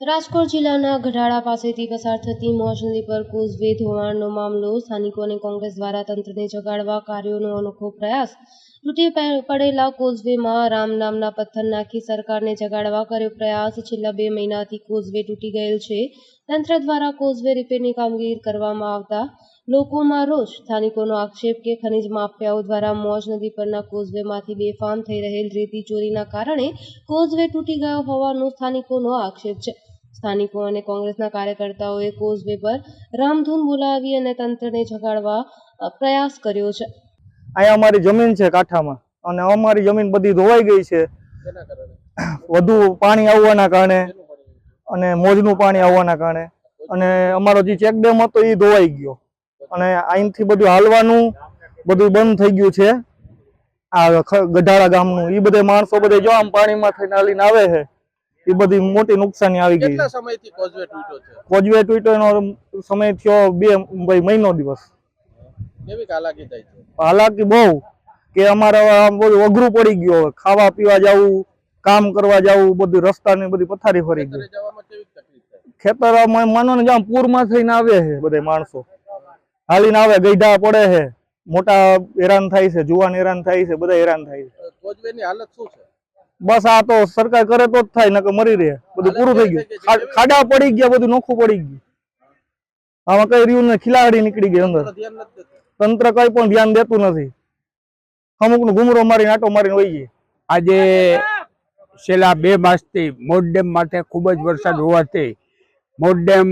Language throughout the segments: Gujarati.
રાજકોટ જિલ્લાના ગઢાળા પાસેથી પસાર થતી મોજ નદી પર કોઝવે ધોવાણનો મામલો સ્થાનિકો અને કોંગ્રેસ દ્વારા તંત્રને જગાડવા કાર્યોનો અનોખો પ્રયાસ તૂટી પડેલા કોઝવેમાં રામ નામના પથ્થર નાખી સરકારને જગાડવા કર્યો પ્રયાસ. છેલ્લા બે મહિનાથી કોઝવે તૂટી ગયેલ છે. તંત્ર દ્વારા કોઝવે રિપેરની કામગીરી કરવામાં આવતા લોકોમાં રોષ. સ્થાનિકોનો આક્ષેપ કે ખનિજ માફિયાઓ દ્વારા મોજ નદી પરના કોઝવેમાંથી બેફામ થઈ રહેલ રેતી ચોરીના કારણે કોઝવે તૂટી ગયો હોવાનો સ્થાનિકોનો આક્ષેપ છે. સ્થાનિકો અને કોંગ્રેસના કાર્યકર્તાઓએ કોઝવે પર રામધૂન બોલાવી અને તંત્રને જગાડવા પ્રયાસ કર્યો છે. અહીંયા અમારી જમીન છે કાંઠામાં અને અમારી જમીન બધી ધોવાઈ ગઈ છે. વધુ પાણી આવવાના કારણે અને મોજનું પાણી આવવાના કારણે અને અમારો જે ચેકડેમ હતો એ ધોવાઈ ગયો. અને અહીંથી બધું હાલવાનું બધું બંધ થઈ ગયું છે. આ ગઢાળા ગામનું એ બધે માણસો બધે જો આમ પાણીમાં થઈને હાલીને આવે છે. એ બધી મોટી નુકસાની આવી ગઈ. કેટલા સમયથી કોઝવે તૂટ્યો છે? કોજવે ટ્વીટરનો સમય થયો બે ભાઈ મહિનો દિવસ. કેવી હાલાકી થાય છે? હાલાકી બહુ કે અમારે બધું અઘરું પડી ગયું હવે. ખાવા પીવા જવું કામ કરવા જવું બધું રસ્તાની બધી પથારી ફરી ગઈ. ખેતરમાં માનો ને જ્યાં પૂરમાં થઈને આવે છે બધા માણસો. હાલીને આવે ગઈઢા પડે છે. મોટા હેરાન થાય છે જુવાન હેરાન થાય છે બધા હેરાન થાય છે. કોઝવે ની હાલત શું છે? બસ આ તો સરકાર કરે તો જ થાય નકર મરી રહે. બધું પૂરું થઈ ગયું. ખાડા પડી ગયા બધું નોખું પડી ગયું. આમાં કઈ રહ્યું ને ખિલાડી નીકળી ગઈ અંદર. તંત્ર કઈ પણ ધ્યાન દેતું નથી. અમુકનું ઘુમરો મારીને આટો મારીને વહી ગઈ. આજે છેલ્લા બે માસથી મોટ ડેમ માટે ખૂબ જ વરસાદ હોવાથી મોટ ડેમ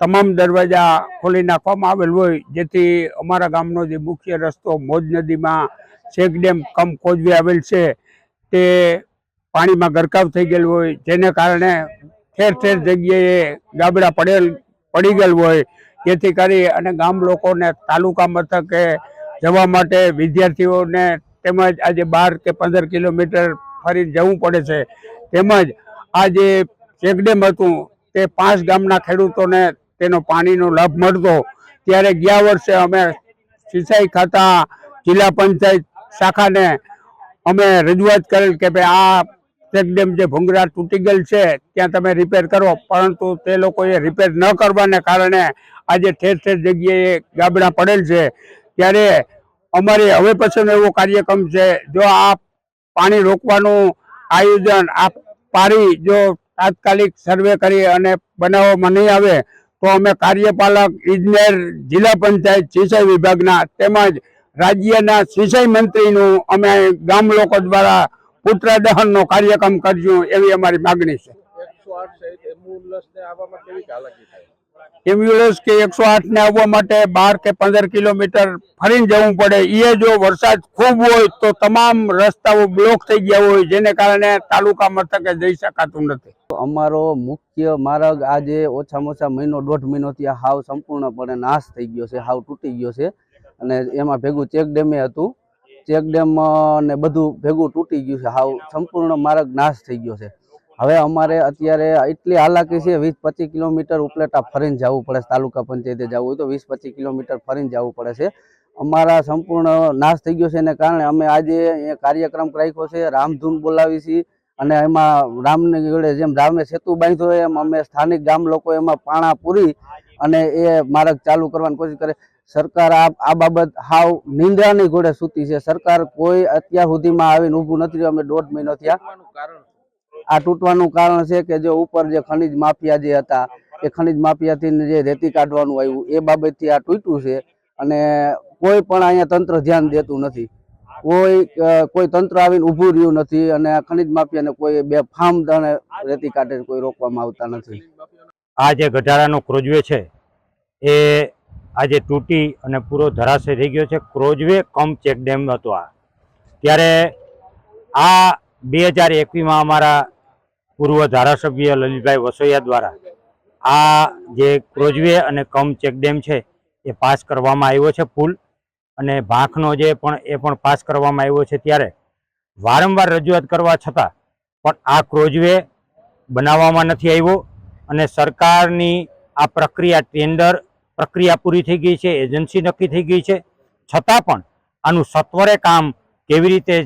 તમામ દરવાજા ખોલી નાખવામાં આવેલ હોય જેથી અમારા ગામનો જે મુખ્ય રસ્તો મોજ નદીમાં શેક ડેમ કમ કોજવે આવેલ છે તે પાણીમાં ગરકાવ થઈ ગયેલું હોય, જેને કારણે ઠેર ઠેર જગ્યાએ ગાબડા પડેલ, પડી ગયેલ હોય, જેથી કરી અને ગામ લોકોને તાલુકા મથકે જવા માટે વિદ્યાર્થીઓને તેમજ આજે બાર કે પંદર કિલોમીટર ફરી જવું પડે છે. તેમજ આ જે ચેકડેમ હતું, તે પાંચ ગામના ખેડૂતોને તેનો પાણીનો લાભ મળતો. ત્યારે ગયા વર્ષે અમે સિંચાઈ ખાતા જિલ્લા પંચાયત શાખાને અમે રજૂઆત કરેલ કે ભાઈ આ ચેકડેમ જે ભૂંગરા તૂટી ગયેલ છે, ત્યાં તમે રિપેર કરો. પરંતુ તે લોકોએ રિપેર ન કરવાને કારણે આજે ઠેર ઠેર જગ્યાએ ગાબડા પડેલ છે. ત્યારે અમારે હવે પછીનો એવો કાર્યક્રમ છે, જો આ પાણી રોકવાનું આયોજન આ પારી જો તાત્કાલિક સર્વે કરી અને બનાવવામાં નહીં આવે, તો અમે કાર્યપાલક, ઇજનેર, જિલ્લા પંચાયત, સિંચાઈ વિભાગના તેમજ રાજ્યના સિંચાઈ મંત્રીનું અમે ગામ લોકો દ્વારા પુત્ર દહનનો કાર્યક્રમ કરજો એવી અમારી માગણી છે. એમ્બ્યુલન્સ ને કે એકસો આઠ ને આવવા માટે બાર કે પંદર કિલોમીટર ફરીને જવું પડે એ જો વરસાદ ખૂબ હોય તો તમામ રસ્તાઓ બ્લોક થઈ ગયા હોય જેને કારણે તાલુકા મથકે જઈ શકાતું નથી. અમારો મુખ્ય માર્ગ આજે ઓછામાં ઓછા મહિનો દોઢ મહિનોથી આ હાવ સંપૂર્ણપણે નાશ થઈ ગયો છે હાવ તૂટી ગયો છે. અને એમાં ભેગું ચેક ડેમે હતું. ચેક ડેમ ને બધું ભેગું તૂટી ગયું છે. હાવ સંપૂર્ણ માર્ગ નાશ થઈ ગયો છે. હવે અમારે અત્યારે એટલી હાલાકી છે, વીસ પચીસ કિલોમીટર ઉપલેટા ફરીને જવું પડે તાલુકા પંચાયતે જવું હોય તો વીસ પચીસ કિલોમીટર ફરીને જવું પડે છે. અમારા સંપૂર્ણ નાશ થઈ ગયો છે, એને કારણે અમે આજે કાર્યક્રમ રાખ્યો છે, રામધૂન બોલાવી છીએ અને એમાં રામને જોડે જેમ રામે સેતુ બાંધ્યો એમ અમે સ્થાનિક ગામ લોકો એમાં પાણા પૂરી અને એ માર્ગ ચાલુ કરવાની કોશિશ કરે. સરકાર આ બાબત હાવ નિંદ્રાની ઘોડે સૂતી છે. સરકાર કોઈ અત્યાર સુધીમાં આવીને ઊભું નથી અમે દોઢ મહિનો થયા. આ તૂટવાનું કારણ છે કે જે ઉપર જે ખનિજ માફિયા જે હતા, એ ખનિજ માફિયાથી જે રેતી કાઢવાનું આવ્યું, એ બાબતથી આ તૂટ્યું છે અને કોઈ પણ અહીંયા તંત્ર ધ્યાન દેતું નથી. કોઈ કોઈ તંત્ર આવીને ઊભું રહ્યું નથી અને આ ખનિજ માફિયાને કોઈ બે ફાર્મ દણે રેતી કાઢે કોઈ રોકવામાં આવતા નથી. આ જે ગઢારાનો ક્રોજવે છે એ આજે તૂટી અને પૂરો ધરાશય થઈ ગયો છે. ક્રોજવે કમ ચેક ડેમ હતો આ. ત્યારે આ બે હજાર એકવીસમાં અમારા પૂર્વ ધારાસભ્ય લલિતભાઈ વસોયા દ્વારા આ જે ક્રોજવે અને કમ ચેક ડેમ છે એ પાસ કરવામાં આવ્યો છે પુલ. અને ભાંખનો જે પણ એ પણ પાસ કરવામાં આવ્યો છે ત્યારે વારંવાર રજૂઆત કરવા છતાં પણ આ ક્રોજવે બનાવવામાં નથી આવ્યો. અને સરકારની આ પ્રક્રિયા ટેન્ડર પ્રક્રિયા પૂરી થઈ ગઈ છે, એજન્સી નક્કી થઈ ગઈ છે. છતાં પણ આનું સત્વરે કામ કેવી રીતે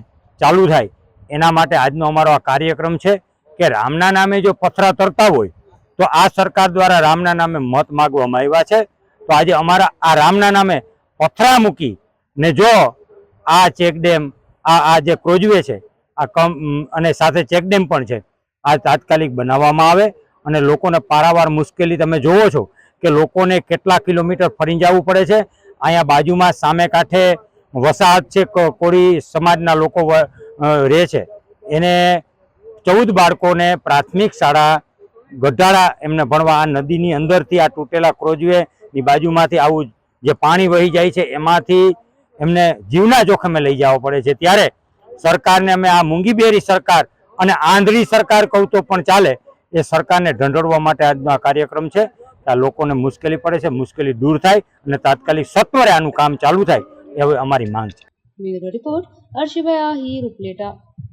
ચાલુ થાય એના માટે આજનો અમારો આ કાર્યક્રમ છે કે રામના નામે જો પથરા તરતા હોય તો આ સરકાર દ્વારા રામના નામે મત માગવામાં આવ્યા છે. તો આજે અમારા આ રામના નામે પથરા મૂકી ને જો આ ચેકડેમ, આ આ જે ક્રોજવે છે, આ કમ અને સાથે ચેકડેમ પણ છે, આ તાત્કાલિક બનાવવામાં આવે અને લોકોને પારાવાર મુશ્કેલી તમે જોવો છો કે લોકોને કેટલા કિલોમીટર ફરી જવું પડે છે. અહીંયા બાજુમાં સામે કાંઠે વસાહત છે કોળી સમાજના લોકો રહે છે. એને ચૌદ બાળકોને પ્રાથમિક શાળા ગઢાળા એમને ભણવા, આ નદીની અંદરથી આ તૂટેલા ક્રોજવેની બાજુમાંથી આવું જે પાણી વહી જાય છે, એમાંથી એમને જીવના જોખમે લઈ જવો પડે છે. ત્યારે સરકારને અમે આ મૂંગીબેરી સરકાર અને આંધળી સરકાર કહું તો પણ ચાલે, એ સરકારને ઢંઢોળવા માટે આજનો આ કાર્યક્રમ છે. આ લોકોને મુશ્કેલી પડે છે, મુશ્કેલી દૂર થાય અને તાત્કાલિક સત્વરે આનું કામ ચાલુ થાય એવી અમારી માંગ છે. રિપોર્ટ અર્શિભાઈ આહિર, ઉપલેટા.